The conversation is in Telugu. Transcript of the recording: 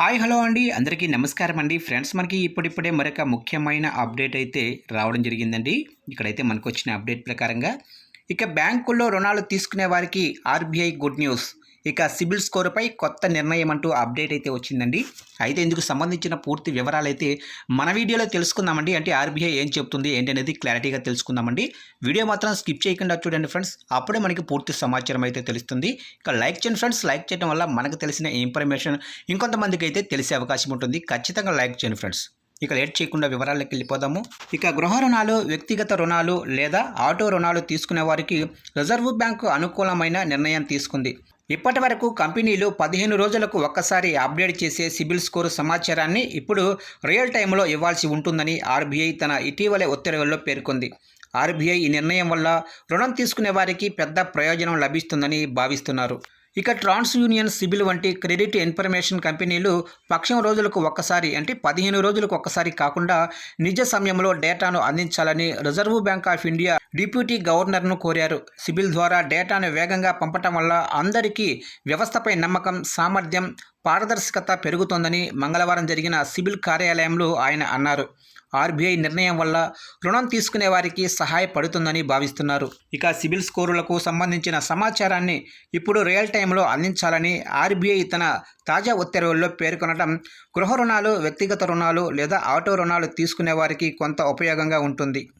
హాయ్ హలో అండి. అందరికీ నమస్కారం అండి. ఫ్రెండ్స్ మనకి ఇప్పుడిప్పుడే మరొక ముఖ్యమైన అప్డేట్ అయితే రావడం జరిగిందండి. ఇక్కడైతే మనకు వచ్చిన అప్డేట్ ప్రకారంగా ఇక బ్యాంకుల్లో రుణాలు తీసుకునే వారికి ఆర్బీఐ గుడ్ న్యూస్. ఇక సిబిల్ స్కోర్పై కొత్త నిర్ణయం అంటూ అప్డేట్ అయితే వచ్చిందండి. అయితే ఇందుకు సంబంధించిన పూర్తి వివరాలు అయితే మన వీడియోలో తెలుసుకుందామండి. అంటే ఆర్బీఐ ఏం చెప్తుంది ఏంటి అనేది క్లారిటీగా తెలుసుకుందామండి. వీడియో మాత్రం స్కిప్ చేయకుండా చూడండి ఫ్రెండ్స్. అప్పుడే మనకి పూర్తి సమాచారం అయితే తెలుస్తుంది. ఇక లైక్ చేయండి ఫ్రెండ్స్. లైక్ చేయడం వల్ల మనకు తెలిసిన ఇన్ఫర్మేషన్ ఇంకొంతమందికి అయితే తెలిసే అవకాశం ఉంటుంది. ఖచ్చితంగా లైక్ చేయండి ఫ్రెండ్స్. ఇక లేట్ చేయకుండా వివరాల్లోకి వెళ్ళిపోదాము. ఇక గృహ రుణాలు వ్యక్తిగత రుణాలు లేదా ఆటో రుణాలు తీసుకునే వారికి రిజర్వ్ బ్యాంకు అనుకూలమైన నిర్ణయం తీసుకుంది. ఇప్పటి వరకు కంపెనీలు పదిహేను రోజులకు ఒక్కసారి అప్డేట్ చేసే సిబిల్ స్కోర్ సమాచారాన్ని ఇప్పుడు రియల్ టైంలో ఇవ్వాల్సి ఉంటుందని ఆర్బీఐ తన ఇటీవలే ఉత్తర్వుల్లో పేర్కొంది. ఆర్బీఐ ఈ నిర్ణయం వల్ల రుణం తీసుకునే వారికి పెద్ద ప్రయోజనం లభిస్తుందని భావిస్తున్నారు. ఇక ట్రాన్స్ యూనియన్ సిబిల్ వంటి క్రెడిట్ ఇన్ఫర్మేషన్ కంపెనీలు పక్షం రోజులకు ఒక్కసారి అంటే పదిహేను రోజులకు ఒక్కసారి కాకుండా నిజ సమయంలో డేటాను అందించాలని Reserve Bank of India deputy గవర్నర్ను కోరారు. సిబిల్ ద్వారా డేటాను వేగంగా పంపటం వల్ల అందరికీ వ్యవస్థపై నమ్మకం సామర్థ్యం పారదర్శకత పెరుగుతోందని మంగళవారం జరిగిన సిబిల్ కార్యాలయంలో ఆయన అన్నారు. ఆర్బీఐ నిర్ణయం వల్ల రుణం తీసుకునే వారికి సహాయపడుతుందని భావిస్తున్నారు. ఇక సిబిల్ స్కోరులకు సంబంధించిన సమాచారాన్ని ఇప్పుడు రియల్ టైంలో అందించాలని ఆర్బీఐ తన తాజా ఉత్తర్వుల్లో పేర్కొనడం గృహ రుణాలు వ్యక్తిగత రుణాలు లేదా ఆటో రుణాలు తీసుకునే వారికి కొంత ఉపయోగంగా ఉంటుంది.